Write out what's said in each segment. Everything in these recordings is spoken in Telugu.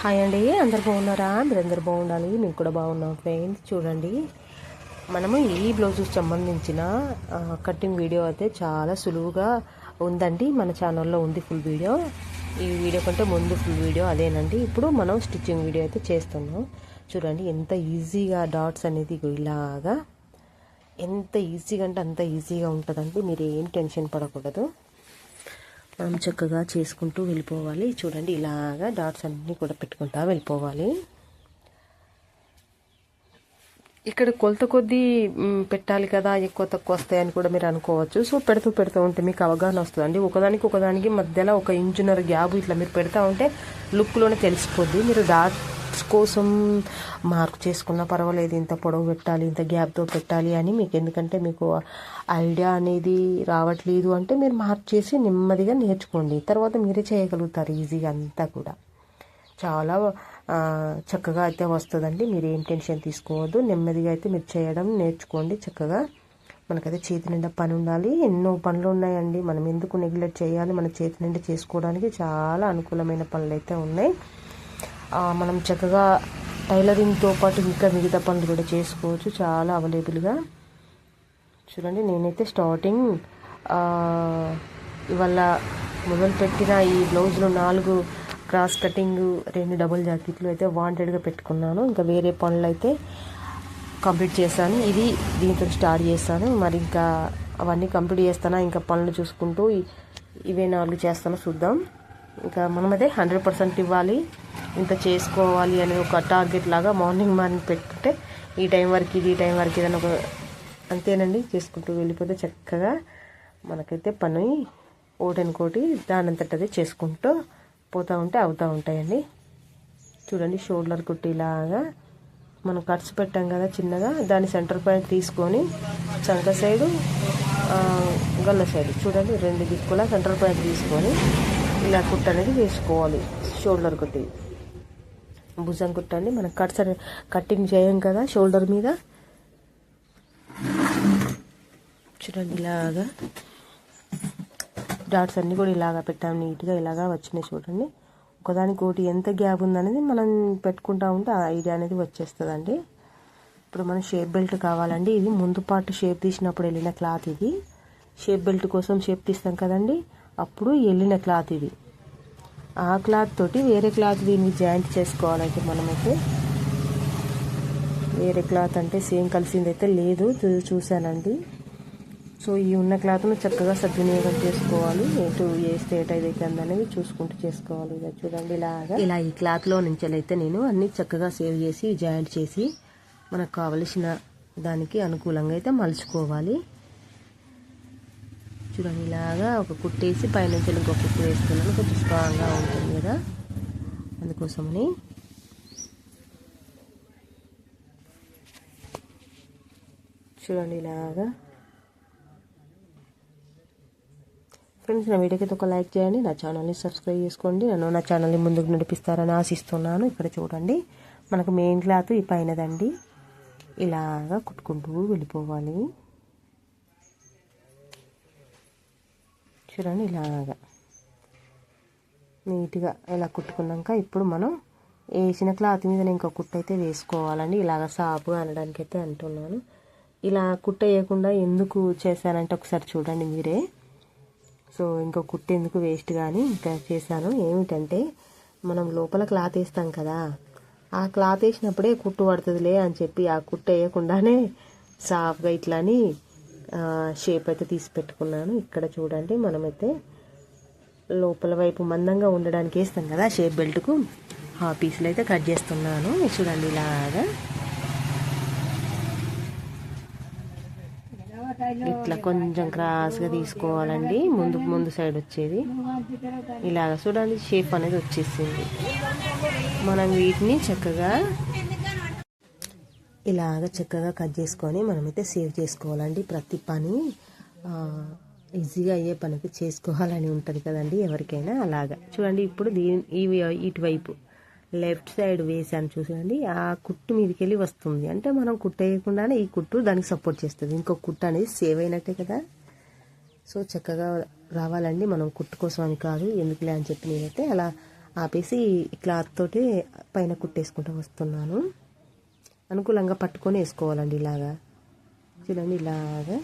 హాయ్ అండి అందరు బాగున్నారా? మీరు అందరు బాగుండాలి మేము కూడా బాగున్నాం ఫ్రెండ్స్ చూడండి మనము ఈ బ్లౌజుకి సంబంధించిన కటింగ్ వీడియో అయితే చాలా సులువుగా ఉందండి. మన ఛానల్లో ఉంది ఫుల్ వీడియో ఈ వీడియో కంటే ముందు ఫుల్ వీడియో అదేనండి. ఇప్పుడు మనం స్టిచ్చింగ్ వీడియో అయితే చేస్తున్నాం. చూడండి ఎంత ఈజీగా డాట్స్ అనేది ఇలాగా ఎంత ఈజీగా అంటే అంత ఈజీగా ఉంటుందండి. మీరు ఏం టెన్షన్ పడకూడదు. మనం చక్కగా చేసుకుంటూ వెళ్ళిపోవాలి. చూడండి ఇలాగా డాట్స్ అన్నీ కూడా పెట్టుకుంటా వెళ్ళిపోవాలి. ఇక్కడ కొలత కొద్దీ పెట్టాలి కదా ఎక్కువ తక్కువ వస్తాయని కూడా మీరు అనుకోవచ్చు. సో పెడుతూ పెడుతూ ఉంటే మీకు అవగాహన వస్తుందండి. ఒకదానికి ఒకదానికి మధ్యలో ఒక ఇంచున్నర గ్యాప్ ఇట్లా మీరు పెడతా ఉంటే లుక్లోనే తెలిసిపోద్ది. మీరు డాట్ డాట్స్ కోసం మార్క్ చేసుకున్నా పర్వాలేదు ఇంత పొడవు పెట్టాలి ఇంత గ్యాప్తో పెట్టాలి అని మీకు ఎందుకంటే మీకు ఐడియా అనేది రావట్లేదు అంటే మీరు మార్క్ చేసి నెమ్మదిగా నేర్చుకోండి. తర్వాత మీరే చేయగలుగుతారు ఈజీగా అంతా కూడా. చాలా చక్కగా అయితే వస్తుందండి. మీరు ఏం టెన్షన్ తీసుకోవద్దు. నెమ్మదిగా అయితే మీరు చేయడం నేర్చుకోండి చక్కగా. మనకైతే చేతి నిండా పని ఉండాలి. ఎన్నో పనులు ఉన్నాయండి. మనం ఎందుకు నెగ్లెక్ట్ చేయాలి? మన చేతి నిండా చేసుకోవడానికి చాలా అనుకూలమైన పనులు అయితే ఉన్నాయి. మనం చక్కగా టైలరింగ్తో పాటు ఇంకా మిగతా పనులు కూడా చేసుకోవచ్చు. చాలా అవైలబుల్గా. చూడండి నేనైతే స్టార్టింగ్ ఇవాళ మొదలుపెట్టిన ఈ బ్లౌజ్లో నాలుగు క్రాస్ కటింగ్ రెండు డబుల్ జాకెట్లు అయితే వాంటెడ్గా పెట్టుకున్నాను. ఇంకా వేరే పనులు అయితే కంప్లీట్ చేశాను. ఇది దీంతో స్టార్ట్ చేస్తాను మరి ఇంకా అవన్నీ కంప్లీట్ చేస్తానా ఇంకా పనులు చూసుకుంటూ ఇవే నాలుగు చేస్తాను. చూద్దాం. ఇంకా మనమైతే హండ్రెడ్ పర్సెంట్ ఇవ్వాలి. ఇంత చేసుకోవాలి అనే ఒక టార్గెట్ లాగా మార్నింగ్ మార్నింగ్ పెట్టుకుంటే ఈ టైం వరకు ఇది ఈ టైం వరకు ఇది అని ఒక అంతేనండి. చేసుకుంటూ వెళ్ళిపోతే చక్కగా మనకైతే పని ఓటనుకోటి దానంతటది చేసుకుంటూ పోతూ ఉంటే అవుతూ ఉంటాయండి. చూడండి షోల్డర్ కుట్టిలాగా మనం కట్స్ పెట్టాం కదా చిన్నగా దాని సెంటర్ పాయింట్ తీసుకొని చంక సైడు గల్ల సైడ్ చూడండి రెండు దిక్కులా సెంటర్ పాయింట్ తీసుకొని ఇలా కుట్ట అనేది వేసుకోవాలి. షోల్డర్ కుట్టి భుజం కుట్టండి మనం కట్స్ అనే- కట్టింగ్ చేయం కదా షోల్డర్ మీద. చూడండి ఇలాగా డాట్స్ అన్నీ కూడా ఇలాగా పెట్టాం. నీట్గా ఇలాగా వచ్చినాయి చూడండి. ఒకదానికి ఒకటి ఎంత గ్యాప్ ఉందనేది మనం పెట్టుకుంటా ఉంటే ఆ ఐడియా అనేది వచ్చేస్తుందండి. ఇప్పుడు మనం షేప్ బెల్ట్ కావాలండి. ఇది ముందు పార్ట్ షేప్ తీసినప్పుడు వెళ్ళిన క్లాత్ ఇది. షేప్ బెల్ట్ కోసం షేప్ తీస్తాం కదండి. అప్పుడు వెళ్ళిన క్లాత్ ఇది. ఆ క్లాత్ తోటి వేరే క్లాత్ దీన్ని జాయింట్ చేసుకోవాలంటే మనమైతే వేరే క్లాత్ అంటే సేమ్ కలిసింది అయితే లేదు చూశానండి. సో ఈ ఉన్న క్లాత్ను చక్కగా సద్వినియోగం చేసుకోవాలి. ఎటు ఏ స్టేట్ అయితే అనేది చూసుకుంటూ చేసుకోవాలి. ఇలా చూడండి ఇలాగా. ఇలా ఈ క్లాత్లో నుంచి అయితే నేను అన్ని చక్కగా సేవ్ చేసి జాయింట్ చేసి మనకు కావలసిన దానికి అనుకూలంగా అయితే మలుచుకోవాలి. చూడండి ఇలాగా ఒక కుట్టేసి పైనుంచి ఇంకో కుట్టు వేసుకున్నాను. కొంచెం స్ట్రాంగ్గా ఉంటుంది కదా. అందుకోసమని చూడండి ఇలాగా ఫ్రెండ్స్ నా వీడియోకి అయితే ఒక లైక్ చేయండి. నా ఛానల్ని సబ్స్క్రైబ్ చేసుకోండి. నన్ను నా ఛానల్ని ముందుకు నడిపిస్తారని ఆశిస్తున్నాను. ఇక్కడ చూడండి మనకు మెయిన్ క్లాత్ ఈ పైనదండి. ఇలాగా కుట్టుకుంటూ వెళ్ళిపోవాలి. చూడండి ఇలాగా నీట్గా ఇలా కుట్టుకున్నాక ఇప్పుడు మనం వేసిన క్లాత్ మీద ఇంకో కుట్టు అయితే వేసుకోవాలండి. ఇలాగ సాపుగా అనడానికి అయితే అంటున్నాను. ఇలా కుట్ట వేయకుండా ఎందుకు చేశానంటే ఒకసారి చూడండి మీరే. సో ఇంకో కుట్టు ఎందుకు వేస్ట్ కానీ ఇంకా చేశాను. ఏమిటంటే మనం లోపల క్లాత్ వేస్తాం కదా ఆ క్లాత్ వేసినప్పుడే కుట్టు పడుతుందిలే అని చెప్పి ఆ కుట్టు వేయకుండానే సాఫ్గా ఇట్లా అని షేప్ అయితే తీసి పెట్టుకున్నాను. ఇక్కడ చూడండి మనమైతే లోపల వైపు మందంగా ఉండడానికి వేస్తాం కదా షేప్ బెల్ట్కు ఆ పీసులు అయితే కట్ చేస్తున్నాను. చూడండి ఇలాగా. ఇట్లా కొంచెం క్రాస్గా తీసుకోవాలండి. ముందు ముందు సైడ్ వచ్చేది. ఇలాగ చూడండి షేప్ అనేది వచ్చేసింది. మనం వీటిని చక్కగా ఇలాగ చక్కగా కట్ చేసుకొని మనమైతే సేవ్ చేసుకోవాలండి. ప్రతి పని ఈజీగా అయ్యే పనికి చేసుకోవాలని ఉంటుంది కదండి ఎవరికైనా అలాగా. చూడండి ఇప్పుడు దీని ఈ ఇటువైపు లెఫ్ట్ సైడ్ వేసాను చూడండి. ఆ కుట్టు మీదకి వెళ్ళి వస్తుంది. అంటే మనం కుట్టేయకుండానే ఈ కుట్టు దానికి సపోర్ట్ చేస్తుంది. ఇంకో కుట్టు అనేది సేవ్ అయినట్టే కదా. సో చక్కగా రావాలండి. మనం కుట్టు కోసం అని కాదు. ఎందుకులే అని చెప్పి నేనైతే అలా ఆపేసి క్లాత్ తోటి పైన కుట్టేసుకుంటూ వస్తున్నాను. అనుకూలంగా పట్టుకొని వేసుకోవాలండి ఇలాగా. చూడండి ఇలాగా.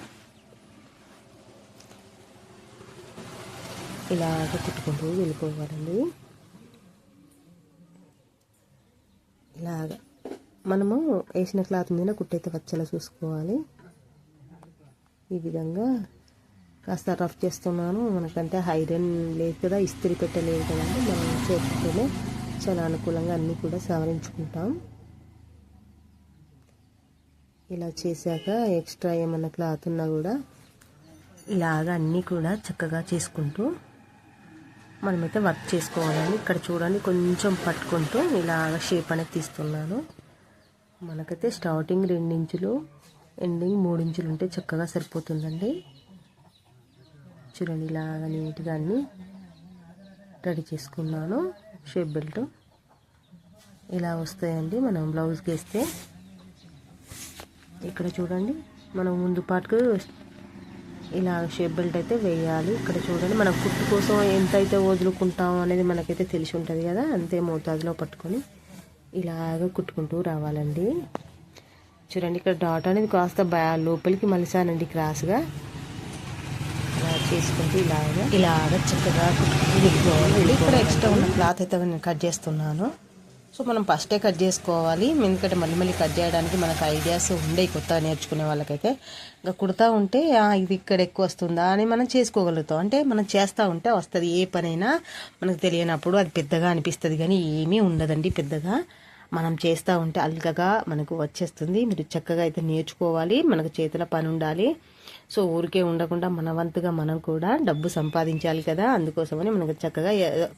ఇలాగ కుట్టుకుంటూ వెళ్ళిపోవాలండి. ఇలాగ. మనము వేసిన క్లాత్ మీద కుట్టయితే వచ్చేలా చూసుకోవాలి. ఈ విధంగా కాస్త రఫ్ చేస్తున్నాను. మనకంటే ఐరన్ లేదు కదా ఇస్త్రీ పెట్టలేదు కదండి. మనం చేతితోనే చాలా అనుకూలంగా అన్నీ కూడా సవరించుకుంటాం. ఇలా చేశాక ఎక్స్ట్రా ఏమన్నా క్లాత్ ఉన్నా కూడా ఇలాగ అన్నీ కూడా చక్కగా చేసుకుంటూ మనమైతే వర్క్ చేసుకోవాలని ఇక్కడ చూడండి కొంచెం పట్టుకుంటూ ఇలాగ షేప్ అనేది తీస్తున్నాను. మనకైతే స్టార్టింగ్ రెండించులు ఎండింగ్ మూడించులు ఉంటే చక్కగా సరిపోతుందండి. చూడండి ఇలాగ నీట్గా అన్నీ రెడీ చేసుకున్నాను. షేప్ బెల్ట్ ఇలా వస్తాయండి. మనం బ్లౌజ్కి వేస్తే ఇక్కడ చూడండి. మనం ముందు పాటుకు ఇలా షేప్ బెల్ట్ అయితే వేయాలి. ఇక్కడ చూడండి. మనం కుట్టు కోసం ఎంత అయితే వదులుకుంటాం అనేది మనకైతే తెలిసి ఉంటుంది కదా. అంతే మోతాదులో పట్టుకొని ఇలాగ కుట్టుకుంటూ రావాలండి. చూడండి ఇక్కడ డాట్ అనేది కాస్త లోపలికి మలిసానండి క్రాస్గా. ఇలా చేసుకుంటూ ఇలాగ ఇలాగ చక్కగా కుట్టుకుంటూ ఇక్కడ ఎక్స్ట్రా ఉన్న క్లాత్ అయితే నేను కట్ చేస్తున్నాను. సో మనం ఫస్టే కట్ చేసుకోవాలి. ఎందుకంటే మళ్ళీ మళ్ళీ కట్ చేయడానికి మనకు ఐడియాస్ ఉండే కొత్తగా నేర్చుకునే వాళ్ళకైతే. ఇంకా కుడతా ఉంటే ఇది ఇక్కడ ఎక్కువ వస్తుందా అని మనం చేసుకోగలుగుతాం. అంటే మనం చేస్తూ ఉంటే వస్తుంది. ఏ పనైనా మనకు తెలియనప్పుడు అది పెద్దగా అనిపిస్తుంది. కానీ ఏమీ ఉండదండి పెద్దగా. మనం చేస్తూ ఉంటే అల్గగా మనకు వచ్చేస్తుంది. మీరు చక్కగా అయితే నేర్చుకోవాలి. మనకు చేతుల పని ఉండాలి. సో ఊరికే ఉండకుండా మన వంతుగా మనం కూడా డబ్బు సంపాదించాలి కదా అందుకోసమని మనకు చక్కగా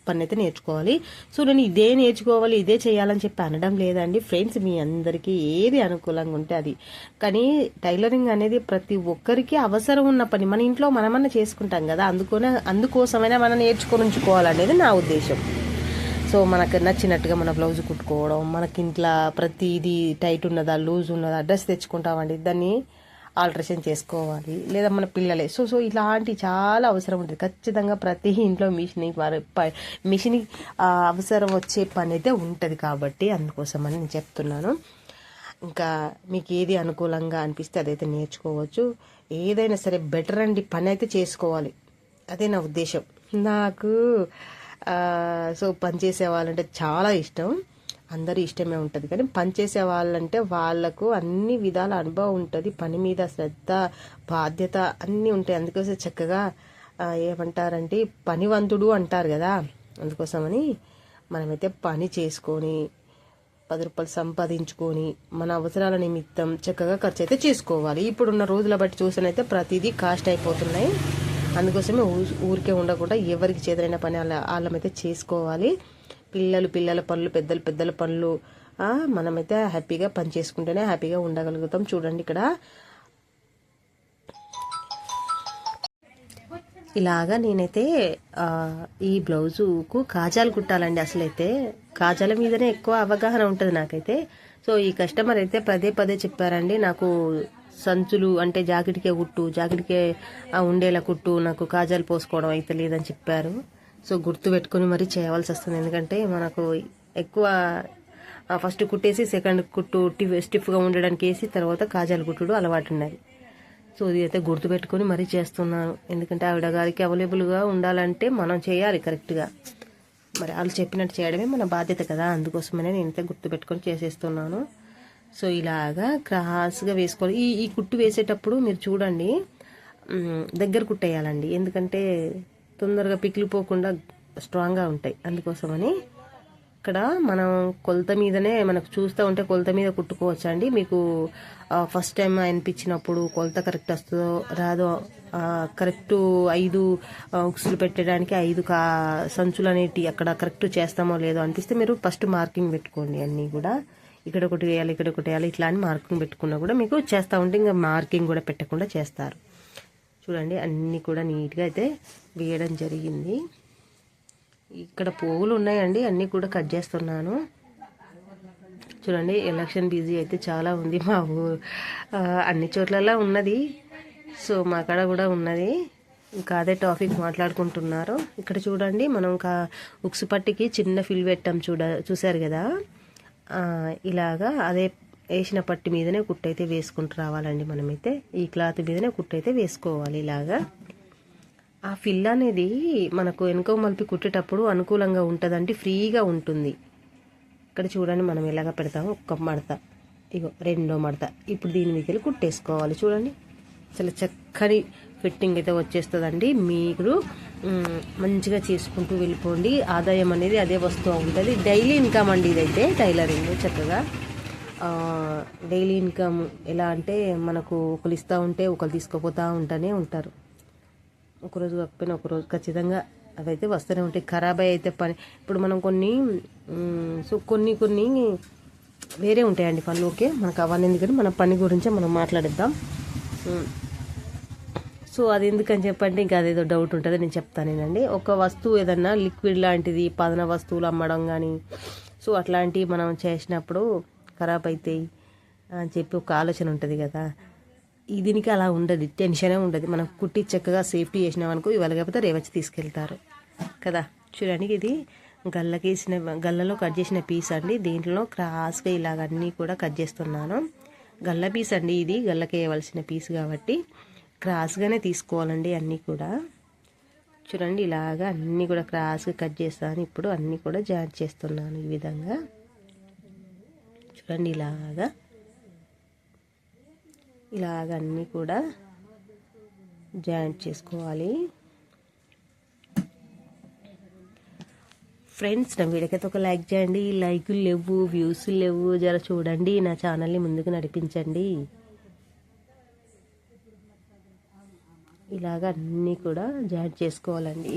పని అయితే నేర్చుకోవాలి. సో నేను ఇదే నేర్చుకోవాలి ఇదే చేయాలని చెప్పి అనడం లేదండి. ఫ్రెండ్స్ మీ అందరికీ ఏది అనుకూలంగా ఉంటే అది. కానీ టైలరింగ్ అనేది ప్రతి ఒక్కరికి అవసరం ఉన్న పని. మన ఇంట్లో మనమన్నా చేసుకుంటాం కదా అందుకనే అందుకోసమైనా మనం నేర్చుకొని ఉంచుకోవాలనేది నా ఉద్దేశం. సో మనకు నచ్చినట్టుగా మన బ్లౌజ్ కుట్టుకోవడం మనకి ఇంట్లో ప్రతిదీ టైట్ ఉన్నదా లూజ్ ఉన్నదా డ్రెస్ తెచ్చుకుంటామండి. దాన్ని ఆల్ట్రేషన్ చేసుకోవాలి లేదా మన పిల్లలే. సో సో ఇలాంటి చాలా అవసరం ఉంటుంది. ఖచ్చితంగా ప్రతి ఇంట్లో మిషన్ మిషన్ అవసరం వచ్చే పని అయితే ఉంటుంది కాబట్టి అందుకోసమని నేను చెప్తున్నాను. ఇంకా మీకు ఏది అనుకూలంగా అనిపిస్తే అదైతే నేర్చుకోవచ్చు. ఏదైనా సరే బెటర్ అండి పని అయితే చేసుకోవాలి. అదే నా ఉద్దేశం. నాకు సో పని చేసే వాళ్ళంటే చాలా ఇష్టం. అందరి ఇష్టమే ఉంటుంది. కానీ పనిచేసే వాళ్ళంటే వాళ్ళకు అన్ని విధాల అనుభవం ఉంటుంది. పని మీద శ్రద్ధ బాధ్యత అన్నీ ఉంటాయి. అందుకోసం చక్కగా ఏమంటారంటే పనివంతుడు అంటారు కదా. అందుకోసమని మనమైతే పని చేసుకొని పది రూపాయలు సంపాదించుకొని మన అవసరాల నిమిత్తం చక్కగా ఖర్చు అయితే చేసుకోవాలి. ఇప్పుడున్న రోజుల బట్టి చూసినైతే ప్రతిదీ కాస్ట్ అయిపోతున్నాయి. అందుకోసమే ఊరికే ఉండకుండా ఎవరికి చేదరైన పని వాళ్ళ వాళ్ళమైతే చేసుకోవాలి. పిల్లలు పిల్లల పనులు పెద్దలు పెద్దల పనులు మనమైతే హ్యాపీగా పని చేసుకుంటేనే హ్యాపీగా ఉండగలుగుతాం. చూడండి ఇక్కడ. ఇలాగా నేనైతే ఈ బ్లౌజుకు కాజాలు కుట్టాలండి అసలైతే. కాజాల మీదనే ఎక్కువ అవగాహన ఉంటుంది నాకైతే. సో ఈ కస్టమర్ అయితే పదే పదే చెప్పారండి నాకు సంచులు అంటే జాకెట్కే కుట్టు జాకెట్కే ఉండేలా కుట్టు నాకు కాజాలు పోసుకోవడం అయితే లేదని చెప్పారు. సో గుర్తు పెట్టుకుని మరీ చేయవలసి వస్తుంది. ఎందుకంటే మనకు ఎక్కువ ఫస్ట్ కుట్టేసి సెకండ్ కుట్టు స్టిఫ్గా ఉండడానికి వేసి తర్వాత కాజాలు కుట్టుడు అలవాటు ఉన్నది. సో ఇది అయితే గుర్తుపెట్టుకొని మరీ చేస్తున్నాను. ఎందుకంటే ఆవిడ గారికి అవైలబుల్గా ఉండాలంటే మనం చేయాలి కరెక్ట్గా. మరి వాళ్ళు చెప్పినట్టు చేయడమే మన బాధ్యత కదా. అందుకోసమనే నేనైతే గుర్తుపెట్టుకొని చేసేస్తున్నాను. సో ఇలాగా క్రాస్గా వేసుకోవాలి. ఈ ఈ కుట్టు వేసేటప్పుడు మీరు చూడండి దగ్గర కుట్టేయాలండి. ఎందుకంటే తొందరగా పికిలిపోకుండా స్ట్రాంగ్గా ఉంటాయి. అందుకోసమని ఇక్కడ మనం కొలత మీదనే మనకు చూస్తూ ఉంటే కొలత మీద కుట్టుకోవచ్చు అండి. మీకు ఫస్ట్ టైం అనిపించినప్పుడు కొలత కరెక్ట్ వస్తుందో రాదో కరెక్ట్ ఐదు ఉక్సులు పెట్టడానికి ఐదు కా సంచులు అనేటి అక్కడ కరెక్ట్ చేస్తామో లేదో అనిపిస్తే మీరు ఫస్ట్ మార్కింగ్ పెట్టుకోండి అన్నీ కూడా. ఇక్కడ ఒకటి వేయాలి ఇక్కడ ఒకటి వేయాలి ఇట్లా అని మార్కింగ్ పెట్టుకున్నా కూడా మీకు చేస్తూ ఉంటే ఇంకా మార్కింగ్ కూడా పెట్టకుండా చేస్తారు. చూడండి అన్నీ కూడా నీట్గా అయితే వేయడం జరిగింది. ఇక్కడ పోగులు ఉన్నాయండి అన్నీ కూడా కట్ చేస్తున్నాను. చూడండి ఎలక్షన్ బిజీ అయితే చాలా ఉంది మా ఊ అన్ని చోట్లలో ఉన్నది. సో మా కాడ కూడా ఉన్నది. ఇంకా అదే టాపిక్ మాట్లాడుకుంటున్నారు. ఇక్కడ చూడండి మనం ఇంకా ఉక్సు పట్టికి చిన్న ఫిల్ పెట్టాం చూడ చూసారు కదా? ఇలాగా అదే వేసిన పట్టి మీదనే కుట్టు అయితే వేసుకుంటూ రావాలండి మనమైతే. ఈ క్లాత్ మీదనే కుట్టు అయితే వేసుకోవాలి ఇలాగా. ఆ ఫిల్ అనేది మనకు వెనుక మలిపి కుట్టేటప్పుడు అనుకూలంగా ఉంటుందండి ఫ్రీగా ఉంటుంది. ఇక్కడ చూడండి మనం ఎలాగ పెడతాము ఒక్క మడత. ఇగో రెండో మడత. ఇప్పుడు దీని మీద వెళ్ళి కుట్టేసుకోవాలి చూడండి. చాలా చక్కని ఫిట్టింగ్ అయితే వచ్చేస్తుందండి. మీరు మంచిగా చేసుకుంటూ వెళ్ళిపోండి. ఆదాయం అనేది అదే వస్తూ ఉంటుంది డైలీ ఇన్కమ్ అండి ఇదైతే టైలరింగ్ చక్కగా. డైలీ ఇన్కమ్ ఎలా అంటే మనకు ఒకరు ఇస్తూ ఉంటే ఒకరు తీసుకుపోతూ ఉంటూనే ఉంటారు. ఒకరోజు కాకపోయినా ఒకరోజు ఖచ్చితంగా అవైతే వస్తూనే ఉంటాయి. ఖరాబ్ అయితే పని ఇప్పుడు మనం కొన్ని సో కొన్ని కొన్ని వేరే ఉంటాయండి పనులు. ఓకే మనకు అవన్నీ ఎందుకంటే మన పని గురించే మనం మాట్లాడిద్దాం. సో అది ఎందుకని చెప్పండి ఇంకా అదేదో డౌట్ ఉంటుంది నేను చెప్తానేనండి. ఒక వస్తువు ఏదన్నా లిక్విడ్ లాంటిది పదన వస్తువులు అమ్మడం కానీ సో అట్లాంటివి మనం చేసినప్పుడు ఖరాబ్ అవుతాయి అని చెప్పి ఒక ఆలోచన ఉంటుంది కదా. దీనికి అలా ఉండదు టెన్షనే ఉండదు. మనం కుట్టి చక్కగా సేఫ్టీ చేసినామనుకో ఇవాళ కాకపోతే రేవచ్చి తీసుకెళ్తారు కదా. చూడండి ఇది గల్లకేసిన గల్లలో కట్ చేసిన పీస్ అండి. దీంట్లో క్రాస్గా ఇలాగ అన్నీ కూడా కట్ చేస్తున్నాను. గల్ల పీస్ అండి ఇది గల్లకేయవలసిన పీస్ కాబట్టి క్రాస్గానే తీసుకోవాలండి అన్నీ కూడా. చూడండి ఇలాగా అన్నీ కూడా క్రాస్గా కట్ చేస్తాను. ఇప్పుడు అన్నీ కూడా జాయింట్ చేస్తున్నాను ఈ విధంగా. చూడండి ఇలాగా. ఇలాగ అన్నీ కూడా జాయింట్ చేసుకోవాలి. ఫ్రెండ్స్ నా వీడియోకైతే ఒక లైక్ చేయండి. లైకులు లేవు వ్యూస్ లేవు. జర చూడండి నా ఛానల్ని ముందుకు నడిపించండి. ఇలాగ అన్నీ కూడా జాయింట్ చేసుకోవాలండి.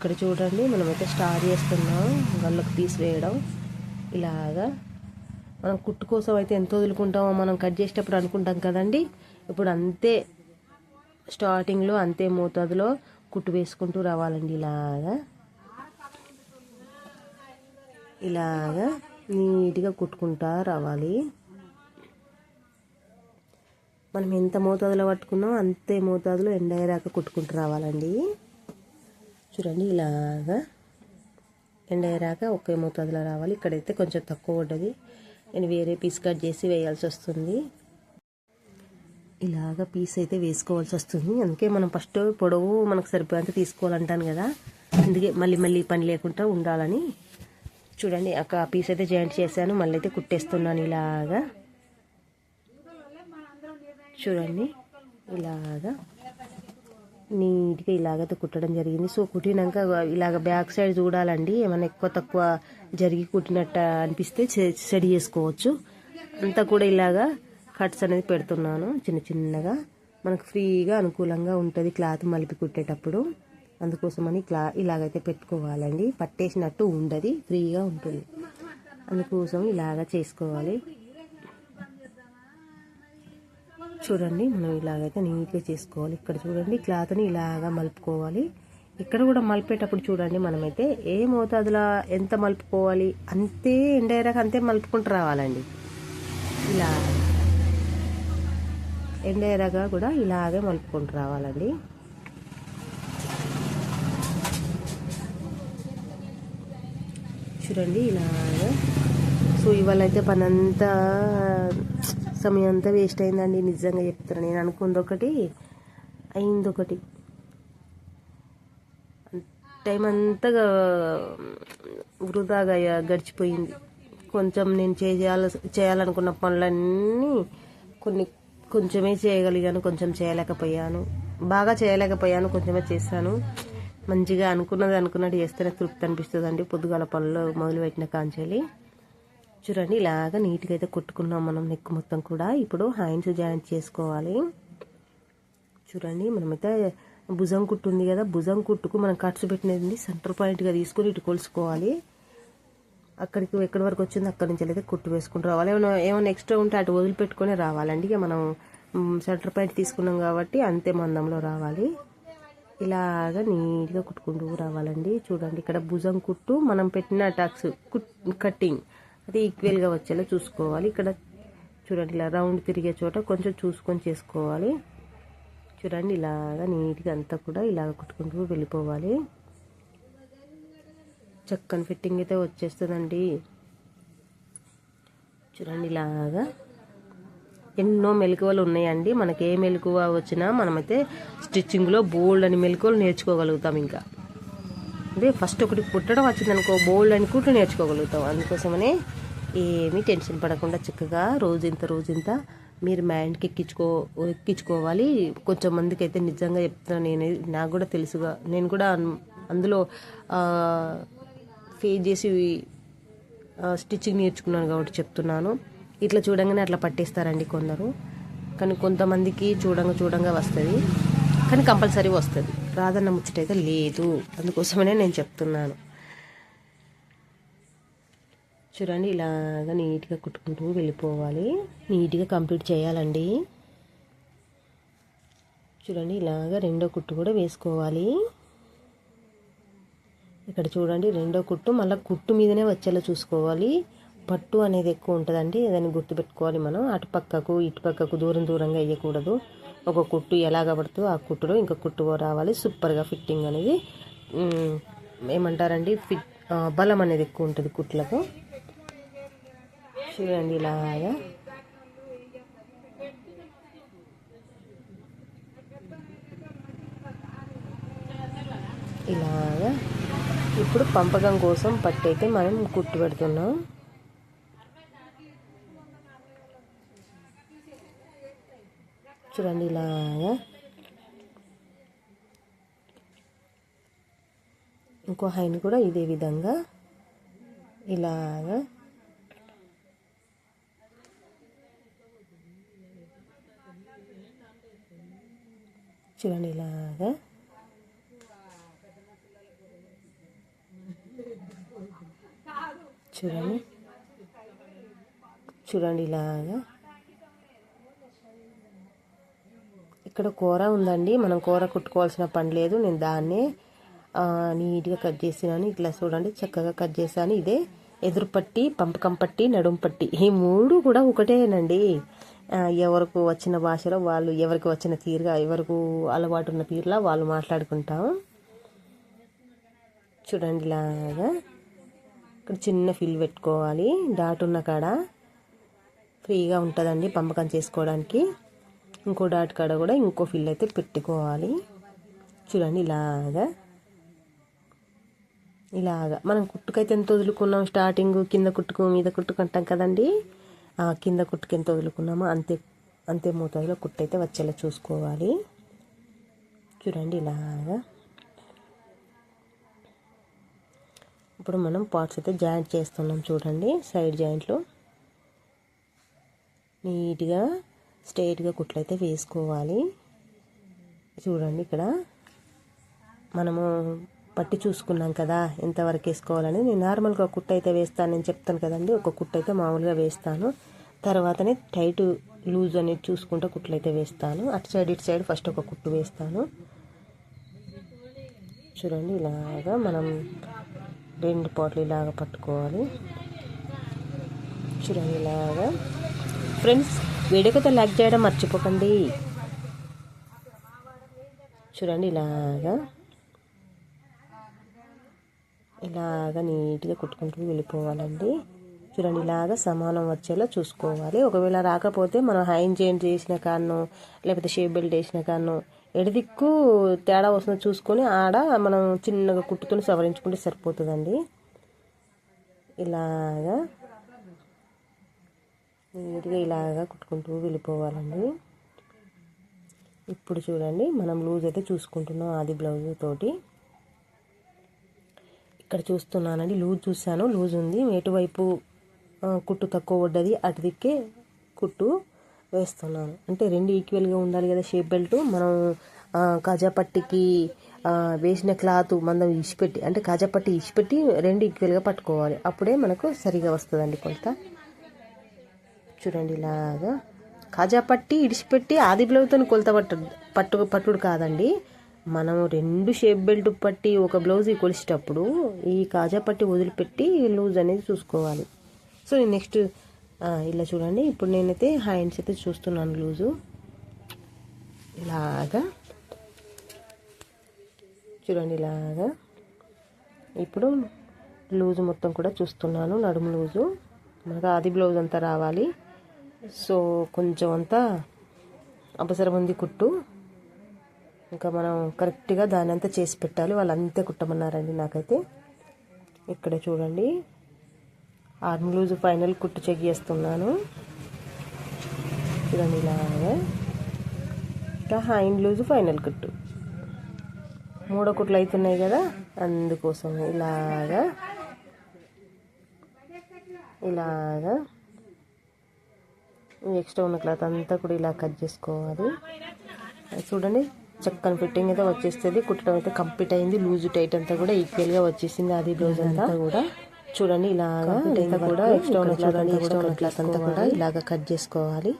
ఇక్కడ చూడండి మనమైతే స్టార్ట్ చేస్తున్నాం. గల్లకు తీసివేయడం ఇలాగా. మనం కుట్టు కోసం అయితే ఎంత వదులుకుంటామో మనం కట్ చేసేటప్పుడు అనుకుంటాం కదండి. ఇప్పుడు అంతే స్టార్టింగ్లో అంతే మోతాదులో కుట్టు వేసుకుంటూ రావాలండి ఇలాగా. ఇలాగా నీట్గా కుట్టుకుంటా రావాలి. మనం ఎంత మోతాదులో పట్టుకున్నామో అంతే మోతాదులో ఎండయ్యేదాకా కుట్టుకుంటూ రావాలండి. చూడండి ఇలాగా ఎండయ్యేదాకా ఒకే మోతాదులో రావాలి. ఇక్కడైతే కొంచెం తక్కువ ఉంటుంది. నేను వేరే పీస్ కట్ చేసి వేయాల్సి వస్తుంది. ఇలాగ పీస్ అయితే వేసుకోవాల్సి వస్తుంది. అందుకే మనం ఫస్ట్ పొడవు మనకు సరిపోయేంత తీసుకోవాలంటాను కదా. అందుకే మళ్ళీ మళ్ళీ పని లేకుండా ఉండాలని. చూడండి ఒక పీస్ అయితే జాయింట్ చేశాను. మళ్ళీ అయితే కుట్టేస్తున్నాను ఇలాగా. చూడండి ఇలాగా. నీట్గా ఇలాగైతే కుట్టడం జరిగింది. సో కుట్టినాక ఇలాగ బ్యాక్ సైడ్ చూడాలండి. ఏమైనా ఎక్కువ తక్కువ జరిగి కుట్టినట్టు అనిపిస్తే సెడి చేసుకోవచ్చు. అంతా కూడా ఇలాగా కట్స్ అనేది పెడుతున్నాను చిన్న చిన్నగా. మనకు ఫ్రీగా అనుకూలంగా ఉంటుంది క్లాత్ మలిపి కుట్టేటప్పుడు. అందుకోసమని క్లా ఇలాగైతే పెట్టుకోవాలండి. పట్టేసినట్టు ఉండదు ఫ్రీగా ఉంటుంది. అందుకోసం ఇలాగ చేసుకోవాలి. చూడండి మనం ఇలాగైతే నీట్గా చేసుకోవాలి. ఇక్కడ చూడండి క్లాత్ని ఇలాగా మలుపుకోవాలి. ఇక్కడ కూడా మలిపేటప్పుడు చూడండి మనమైతే ఏ మోతాదులో ఎంత మలుపుకోవాలి అంతే ఎండేరాక అంతే మలుపుకుంటూ రావాలండి. ఇలా ఎండేరాగా కూడా ఇలాగే మలుపుకుంటూ రావాలండి. చూడండి ఇలాగా. సో ఇవాళ అయితే పని అంతా సమయం అంతా వేస్ట్ అయిందండి నిజంగా చెప్తాను నేను అనుకుంది ఒకటి అయింది ఒకటి టైం అంతా వృధాగా గడిచిపోయింది. కొంచెం నేను చేయాల చేయాలనుకున్న పనులన్నీ కొన్ని కొంచెమే చేయగలిగాను కొంచెం చేయలేకపోయాను. బాగా చేయలేకపోయాను కొంచెమే చేశాను. మంచిగా అనుకున్నది అనుకున్నట్టు చేస్తేనే తృప్తి అనిపిస్తుంది అండి పొద్దుగాల పనులు మొదలుపెట్టిన కాంచెలి. చూడండి ఇలాగ నీట్గా అయితే కుట్టుకున్నాం మనం నెక్ మొత్తం కూడా. ఇప్పుడు హ్యాండ్స్ జాయింట్ చేసుకోవాలి. చూడండి మనమైతే భుజం కుట్టు ఉంది కదా భుజం కుట్టుకు మనం కట్స్ పెట్టినది సెంటర్ పాయింట్గా తీసుకొని ఇటు కొలుసుకోవాలి అక్కడికి ఎక్కడి వరకు వచ్చింది అక్కడి నుంచి అయితే కుట్టు వేసుకుంటూ రావాలి. ఏమైనా ఏమైనా ఎక్స్ట్రా ఉంటే అటు వదిలిపెట్టుకొని రావాలండి. ఇక మనం సెంటర్ పాయింట్ తీసుకున్నాం కాబట్టి అంతే మందంలో రావాలి. ఇలాగా నీట్గా కుట్టుకుంటూ రావాలండి. చూడండి ఇక్కడ భుజం కుట్టు మనం పెట్టిన టక్స్ కుట్ కట్టింగ్ అది ఈక్వల్గా వచ్చేలా చూసుకోవాలి. ఇక్కడ చూడండి ఇలా రౌండ్ తిరిగే చోట కొంచెం చూసుకొని చేసుకోవాలి. చూడండి ఇలాగా నీట్గా అంతా కూడా ఇలాగ కుట్టుకుంటూ వెళ్ళిపోవాలి. చక్కని ఫిట్టింగ్ అయితే వచ్చేస్తుందండి. చూడండి ఇలాగా ఎన్నో మెలకువలు ఉన్నాయండి. మనకి ఏ మెలకువ వచ్చినా మనమైతే స్టిచ్చింగ్లో బోల్డ్ అని మెలకువలు నేర్చుకోగలుగుతాం ఇంకా. అదే ఫస్ట్ ఒకటి కుట్టడం వచ్చిందనుకో బోల్డ్ అని కుట్టు నేర్చుకోగలుగుతాం. అందుకోసమనే ఏమీ టెన్షన్ పడకుండా చక్కగా రోజు ఇంత రోజు ఇంత మీరు మైండ్కి ఎక్కించుకో ఎక్కించుకోవాలి. కొంచెం మందికి అయితే నిజంగా చెప్తున్నాను నేను నాకు కూడా తెలుసుగా. నేను కూడా అందులో ఫేస్ చేసి స్టిచ్చింగ్ నేర్చుకున్నాను కాబట్టి చెప్తున్నాను. ఇట్లా చూడంగానే అట్లా పట్టేస్తారండి కొందరు. కానీ కొంతమందికి చూడంగా చూడంగా వస్తుంది. కానీ కంపల్సరీ వస్తుంది. రాదన్న ముచ్చటైతే లేదు. అందుకోసమనే నేను చెప్తున్నాను. చూడండి ఇలాగా నీట్గా కుట్టుకుంటూ వెళ్ళిపోవాలి. నీట్గా కంప్లీట్ చేయాలండి. చూడండి ఇలాగా రెండో కుట్టు కూడా వేసుకోవాలి. ఇక్కడ చూడండి రెండో కుట్టు మళ్ళీ కుట్టు మీదనే వచ్చేలా చూసుకోవాలి. పట్టు అనేది ఎక్కువ ఉంటుందండి దాన్ని గుర్తుపెట్టుకోవాలి మనం. అటు పక్కకు ఇటు పక్కకు దూరం దూరంగా వేయకూడదు. ఒక కుట్టు ఎలాగ పడుతుందో ఆ కుట్టులో ఇంకా కుట్టు రావాలి. సూపర్గా ఫిట్టింగ్ అనేది ఏమంటారండి? ఫిట్ బలం అనేది ఎక్కువ ఉంటుంది కుట్లకు. చూడండి ఇలాగా. ఇలాగా. ఇప్పుడు పంపకం కోసం పట్టు అయితే మనం కుట్టు పెడుతున్నాం. చూడండి ఇలాగా ఇంకో హైన్ కూడా ఇదే విధంగా ఇలాగా చూడండి ఇలాగా చూడండి. చూడండి ఇలాగా ఇక్కడ కూర ఉందండి. మనం కూర కుట్టుకోవాల్సిన పని లేదు. నేను దాన్నే నీట్గా కట్ చేసినాను. ఇట్లా చూడండి చక్కగా కట్ చేశాను. ఇదే ఎదురు పట్టి పంపకం పట్టి నడుం పట్టి. ఈ మూడు కూడా ఒకటేనండి. ఎవరికి వచ్చిన భాషలో వాళ్ళు ఎవరికి వచ్చిన తీరుగా ఎవరికి అలవాటు ఉన్న తీరులా వాళ్ళు మాట్లాడుకుంటాం. చూడండి ఇలాగా. ఇక్కడ చిన్న ఫిల్ పెట్టుకోవాలి. డాట్ ఉన్న కాడ ఫ్రీగా ఉంటుందండి పంపకం చేసుకోవడానికి. ఇంకో డాట్ కాడ కూడా ఇంకో ఫిల్ అయితే పెట్టుకోవాలి. చూడండి ఇలాగా. ఇలాగా. మనం కుట్టుకైతే ఎంత వదులుకున్నాం? స్టార్టింగ్ కింద కుట్టుకు మీద కుట్టుకుంటాం కదండి. ఆ కింద కుట్టుకు ఎంత వదులుకున్నామో అంతే అంతే మోతాదులో కుట్టు అయితే వచ్చేలా చూసుకోవాలి. చూడండి ఇలాగా. ఇప్పుడు మనం పార్ట్స్ అయితే జాయింట్ చేస్తున్నాం చూడండి సైడ్ జాయింట్లు నీట్గా స్ట్రైట్గా కుట్లు అయితే వేసుకోవాలి. చూడండి ఇక్కడ. మనము పట్టి చూసుకున్నాం కదా ఎంతవరకు వేసుకోవాలని. నేను నార్మల్గా ఒక అయితే వేస్తాను. నేను చెప్తాను కదండి ఒక కుట్ట అయితే మామూలుగా వేస్తాను. తర్వాతనే టైట్ లూజ్ అనేది చూసుకుంటూ కుట్లు అయితే వేస్తాను. అటు సైడ్ ఇటు సైడ్ ఫస్ట్ ఒక కుట్టు వేస్తాను. చూడండి ఇలాగా మనం రెండు పాటలు ఇలాగ పట్టుకోవాలి. చూడండి ఇలాగా. ఫ్రెండ్స్ వీడియోకైతే లైక్ చేయడం మర్చిపోకండి. చూడండి ఇలాగా. ఇలాగా నీట్గా కుట్టుకుంటూ వెళ్ళిపోవాలండి. చూడండి ఇలాగా సమానం వచ్చేలా చూసుకోవాలి. ఒకవేళ రాకపోతే మనం హైన్ చేంజ్ చేసిన కాను లేకపోతే షేప్ బెల్ట్ వేసిన కాను ఎడదిక్కు తేడా వస్తుందో చూసుకొని ఆడ మనం చిన్నగా కుట్టుకొని సవరించుకుంటే సరిపోతుందండి. ఇలాగా. నీట్గా ఇలాగా కుట్టుకుంటూ వెళ్ళిపోవాలండి. ఇప్పుడు చూడండి మనం లూజ్ అయితే చూసుకుంటున్నాం ఆది బ్లౌజ్ తోటి. ఇక్కడ చూస్తున్నానండి లూజ్ చూశాను లూజ్ ఉంది. ఎటువైపు కుట్టు తక్కువ పడ్డది అటు దిక్కే కుట్టు వేస్తున్నాను. అంటే రెండు ఈక్వల్గా ఉండాలి కదా షేప్ బెల్ట్ మనం కాజాపట్టికి వేసిన క్లాత్ మనం ఇసిపెట్టి అంటే కాజాపట్టి ఇసిపెట్టి రెండు ఈక్వల్గా పట్టుకోవాలి. అప్పుడే మనకు సరిగా వస్తుందండి కొంత. చూడండి ఇలాగా. కాజా పట్టి ఇడిచిపెట్టి ఆది బ్లౌజ్తో కొలత పట్టు పట్టు పట్టుడు కాదండి. మనం రెండు షేప్ బెల్ట్ పట్టి ఒక బ్లౌజ్ కొలిసేటప్పుడు ఈ కాజా పట్టి వదిలిపెట్టి లూజ్ అనేది చూసుకోవాలి. సో నేను నెక్స్ట్ ఇలా చూడండి. ఇప్పుడు నేనైతే హ్యాండ్స్ అయితే చూస్తున్నాను లూజు. ఇలాగా. చూడండి ఇలాగా. ఇప్పుడు లూజు మొత్తం కూడా చూస్తున్నాను నడుము లూజు. మనకు ఆది బ్లౌజ్ అంతా రావాలి. సో కొంచెం అంతా అవసరం ఉంది కుట్టు. ఇంకా మనం కరెక్ట్గా దాని అంతా చేసి పెట్టాలి. వాళ్ళు అంతే కుట్టమన్నారండి నాకైతే. ఇక్కడ చూడండి. ఆర్మ్ లూజ్ ఫైనల్ కుట్టు చెక్ చేస్తున్నాను చూడండి ఇలాగా. ఇంకా హ్యాండ్ లూజ్ ఫైనల్ కుట్టు. మూడో కుట్లు అవుతున్నాయి కదా అందుకోసం ఇలాగా. ఇలాగా. ఎక్స్ట్రా ఉన్న క్లాత్ అంతా కూడా ఇలా కట్ చేసుకోవాలి. చూడండి చక్కని ఫిట్టింగ్ అయితే వచ్చేస్తుంది. కుట్టడం అయితే కంప్లీట్ అయింది. లూజ్ టైట్ అంతా కూడా ఈక్వల్గా వచ్చేసింది అది బ్లౌజ్ అంతా. కూడా చూడండి ఇలాగా కూడా ఎక్స్ట్రా ఉన్న క్లాత్ ఎక్స్ట్రా ఉన్న క్లాత్ అంతా కూడా ఇలాగా కట్ చేసుకోవాలి.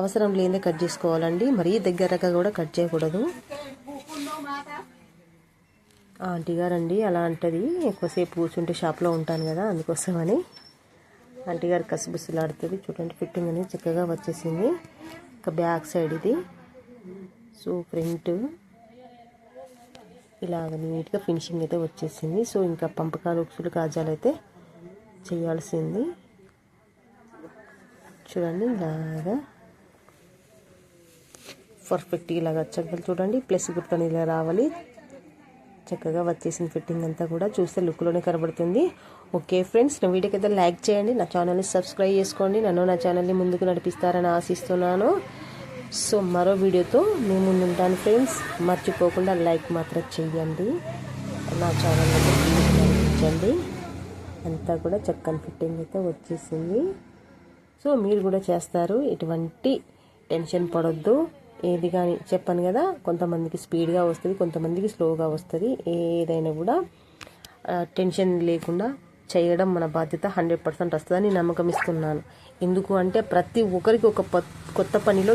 అవసరం లేదే కట్ చేసుకోవాలండి. మరీ దగ్గరగా కూడా కట్ చేయకూడదు. ఆంటీ గారండి అలా అంటది. ఎక్కువసేపు కూర్చుంటే షాప్లో ఉంటాను కదా అందుకోసమని. ఆంటీ గారు కసిబుసిలాడుతుంది. చూడండి ఫిట్టింగ్ అనేది చక్కగా వచ్చేసింది. ఇంకా బ్యాక్ సైడ్ ఇది. So front. ఇలాగ నీట్గా ఫినిషింగ్ అయితే వచ్చేసింది. సో ఇంకా పంపకాలు ఉక్సులు కాజాలు అయితే చేయాల్సింది. చూడండి ఇలాగా. పర్ఫెక్ట్గా ఇలాగా చక్కగా చూడండి. ప్లస్ గుర్తు ఇలా రావాలి. చక్కగా వచ్చేసిన ఫిట్టింగ్ అంతా కూడా చూస్తే లుక్లోనే కనబడుతుంది. ఓకే ఫ్రెండ్స్ నా వీడియోకి అయితే లైక్ చేయండి నా ఛానల్ని సబ్స్క్రైబ్ చేసుకోండి. నన్ను నా ఛానల్ని ముందుకు నడిపిస్తారని ఆశిస్తున్నాను. సో మరో వీడియోతో మేము ముందుంటాను ఫ్రెండ్స్. మర్చిపోకుండా లైక్ మాత్రం చేయండి నా ఛానల్ అయితే కనిపించండి అంతా కూడా చక్కని ఫిట్టింగ్ అయితే వచ్చేసింది. సో మీరు కూడా చేస్తారు ఎటువంటి టెన్షన్ పడొద్దు. ఏది కానీ చెప్పాను కదా కొంతమందికి స్పీడ్గా వస్తుంది కొంతమందికి స్లోగా వస్తుంది. ఏదైనా కూడా టెన్షన్ లేకుండా చేయడం మన బాధ్యత హండ్రెడ్ పర్సెంట్ వస్తుందని నమ్మకం ఇస్తున్నాను. ఎందుకు అంటే ప్రతి ఒక్కరికి ఒక కొత్త పనిలో